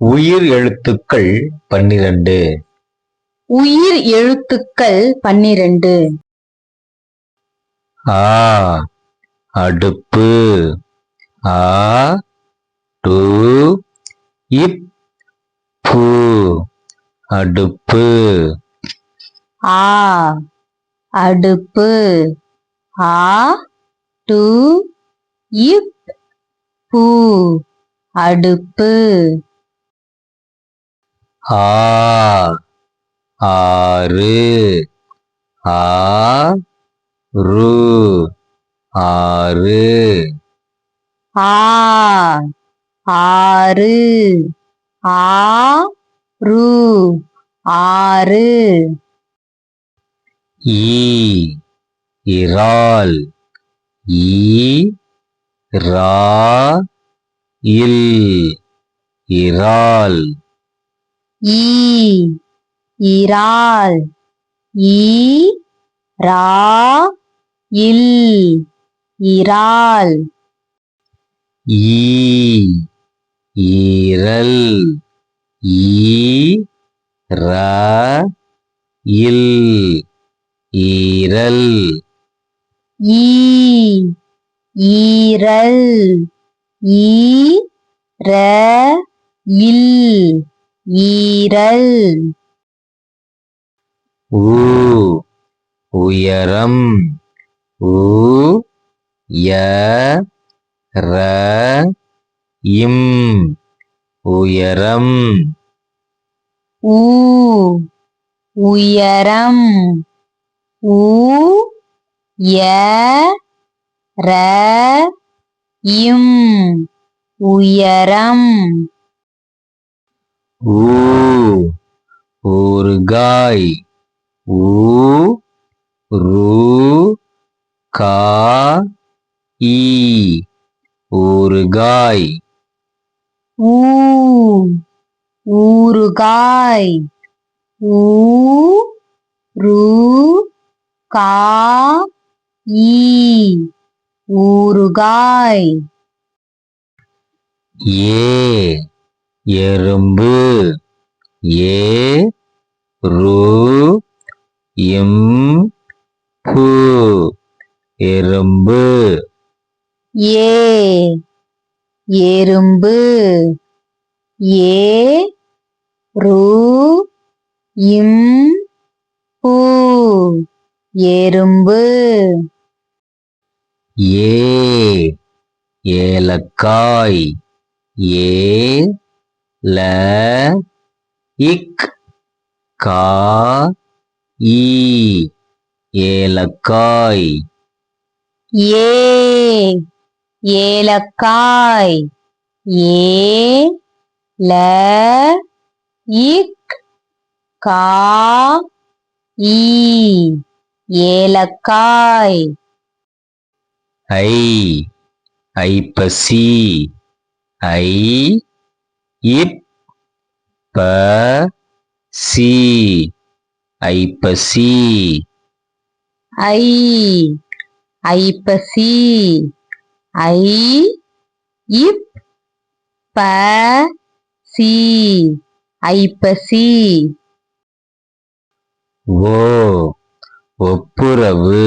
உயிர் எழுத்துக்கள் பன்னிரண்டு. உயிர் எழுத்துக்கள் பன்னிரண்டு. ஆ அடுப்பு. ஆ டு இப் பு. அடுப்பு. ஆ அடுப்பு. ஆ டு இப் பூ. அடுப்பு. ஆ ஆறு ஆ ரு ஆறு. ஆ ஆறு ஆ ரு ஆறு. ஈ இறால். ஈ ரா இல் இறால். ஈ இறால் ஈ ரா இல். இறால் ஈ ஈரல். ஈ ர இல். ஈரல். ஈ ஈரல். ஈ ர இல். ஈரல். ஊ உயரம். ஊ ய ர இம் உயரம். ஊ உயரம். ஊ ய ர இம் உயரம். ஊ ஊறுகாய் ஊ ரு கா ஈ ஊறுகாய் ஊ ஊறுகாய் ஊ ரு கா ஈ ஊறுகாய் ஏ எறும்பு. ஏ ரு இம் பு. எறும்பு. ஏ எறும்பு. ஏ ரு இம் பு. எறும்பு. ஏ ஏலக்காய். ஏ ல இக் கா ஈ ஏலக்காய். ஏ ஏலக்காய். ஏ ல இக் கா ஈ ஏலக்காய். ஐ ஐப்பசி ஐ இப் ப சி ஐப்பசி. ஐ ஐப்பசி. ஐ இப் ப சி ஐப்பசி. ஓ ஒப்புரவு.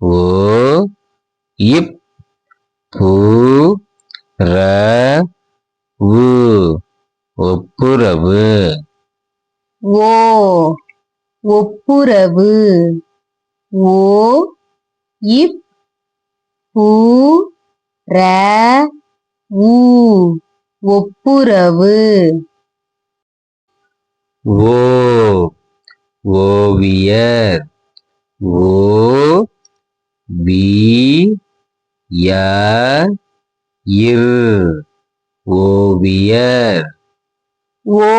ஓ இப் பு ர உ ஒப்புரவு ஓ ஒப்புரவு ஓ இப் பு ர உ ஒப்புரவு. ஓ ஓவியர். ஓ வி ய இர். ஓவியர். ஓ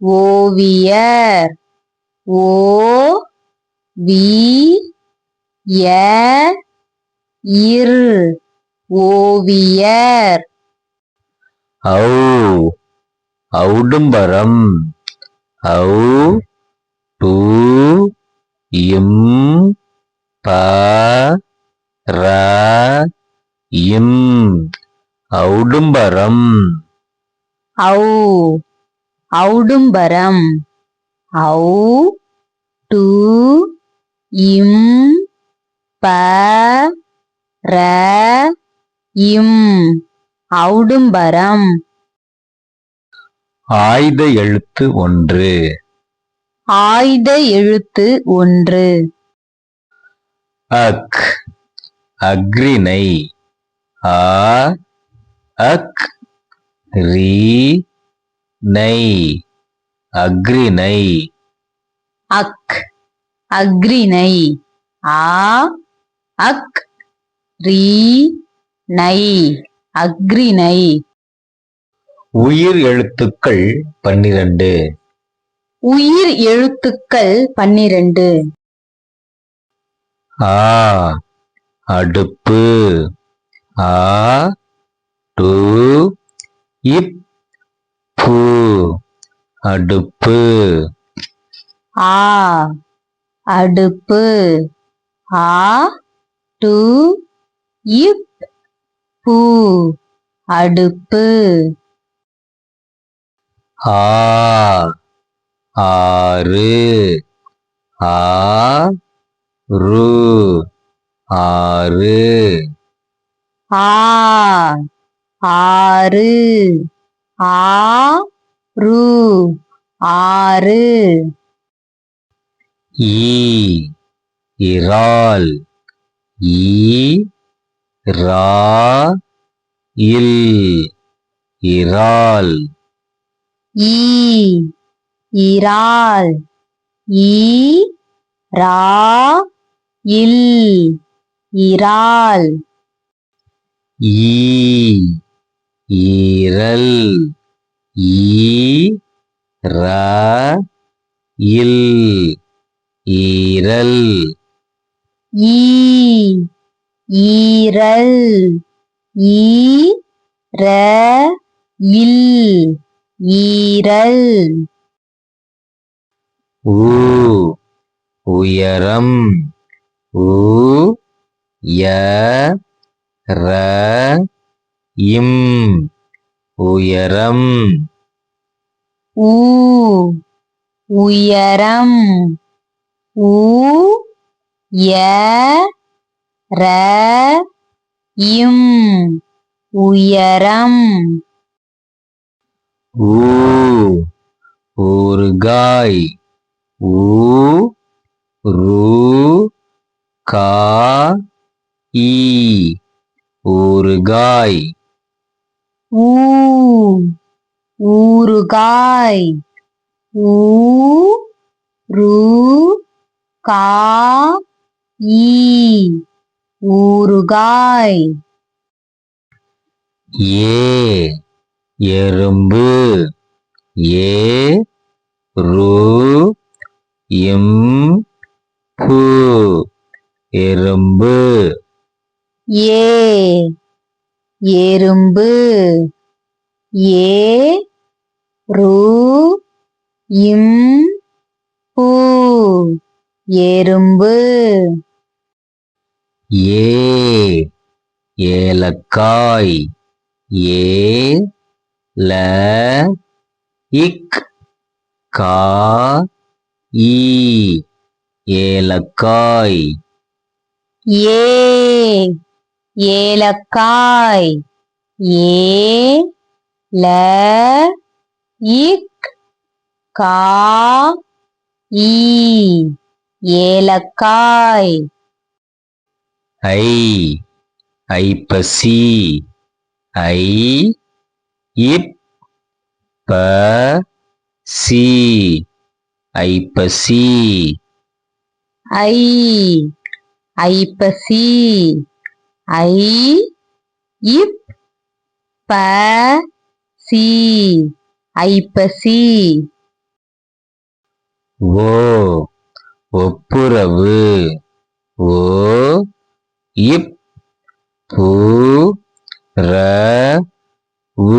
ஓவியர். ஓ வி இர் ஓவியர். ஔ ஔடும்பரம். ஔ டு இம் ப ர இம். ஔடும்பரம். ஔ ஔடும்பரம். ஔ டு இம் ப ர இம் ஔடும்பரம் ஆய்த எழுத்து ஒன்று. ஆய்த எழுத்து ஒன்று. அக் அக்ரிணை. ஆ அக் ரீ நை அக்ரிணை. அக் அக்ரிணை. ஆ அக் ரீ நை அக்ரிணை. உயிர் எழுத்துக்கள் பன்னிரண்டு. உயிர் எழுத்துக்கள் பன்னிரண்டு. ஆ அடுப்பு. ஆ டு இப் பு. அடுப்பு. ஆ அடுப்பு. ஆ டு இப் பூ அடுப்பு. ஆ ஆறு. ஆ ரு ஆறு. ஆ ஆறு. ஆ ரு ஆறு. ஈ இறால். ஈ ரா இல். இறால். ஈ இறால். ஈ ரா இல். இறால். ஈ ஈரல். ஈ ர இல். ஈரல். ஈ ஈரல். ஈ ர இல். ஈரல். ஊ உயரம். ஊ ய ர இம். உயரம். ஊ உயரம். ய ர இம் உயரம். ஊ ஊறுகாய் ஊ ரு கா ஈ ஊறுகாய் ஊ ஊறுகாய். ஊ ரு கா ஈ ஊறுகாய். ஏ எறும்பு. ஏ ரு இம் பு. எறும்பு. ஏ எறும்பு. ஏ ரு இம் எறும்பு. ஏ ஏலக்காய். ஏ ல இக். கா ஈ ஏலக்காய். ஏ ஏலக்காய். ஏ ல இக். கா ஈ. ஏலக்காய். ஐ ஐப்பசி ஐ இப் ப சி ஐப்பசி ஐ ஐப்பசி ஐ இப் ப சி ஐப்பசி ஓ ஒப்புரவு. ஓ இப் பு ர உ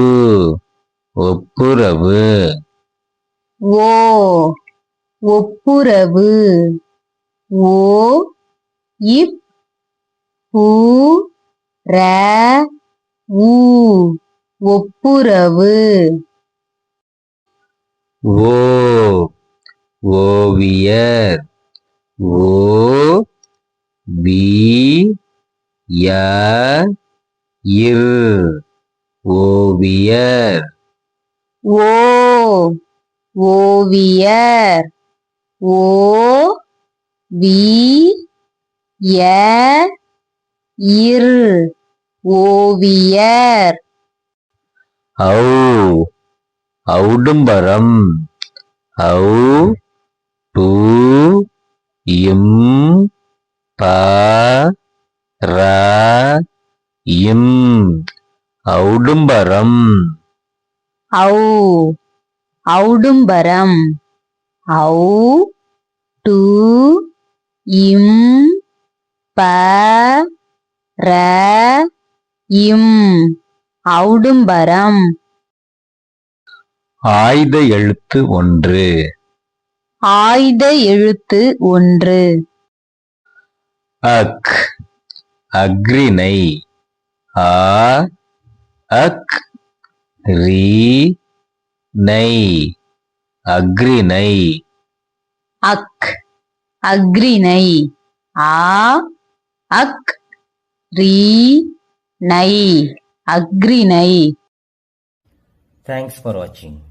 ஒப்புரவு. ஓ ஒப்புரவு. ஓ இப் பு ர உ ஒப்புரவு. ஓ ஓவியர். ஓ வி ய இர் ஓவியர். ஓ ஓவியர். ஓ வி ய இர் ஓவியர். ஔ ஔடும்பரம். ஔ டு இம் ப ர இம். ஔடும்பரம். ஔ ஔடும்பரம். ஔ டு இம் ப ர இம். ஔடும்பரம். ஆய்த எழுத்து ஒன்று. ஆய்த எழுத்து ஒன்று. அக் அக்ரிணை. ஆ அக் ரி நை அக்ரிணை. அக் அக்ரிணை. ஆ அக் ரீ நை அக்ரிணை. Thanks for watching.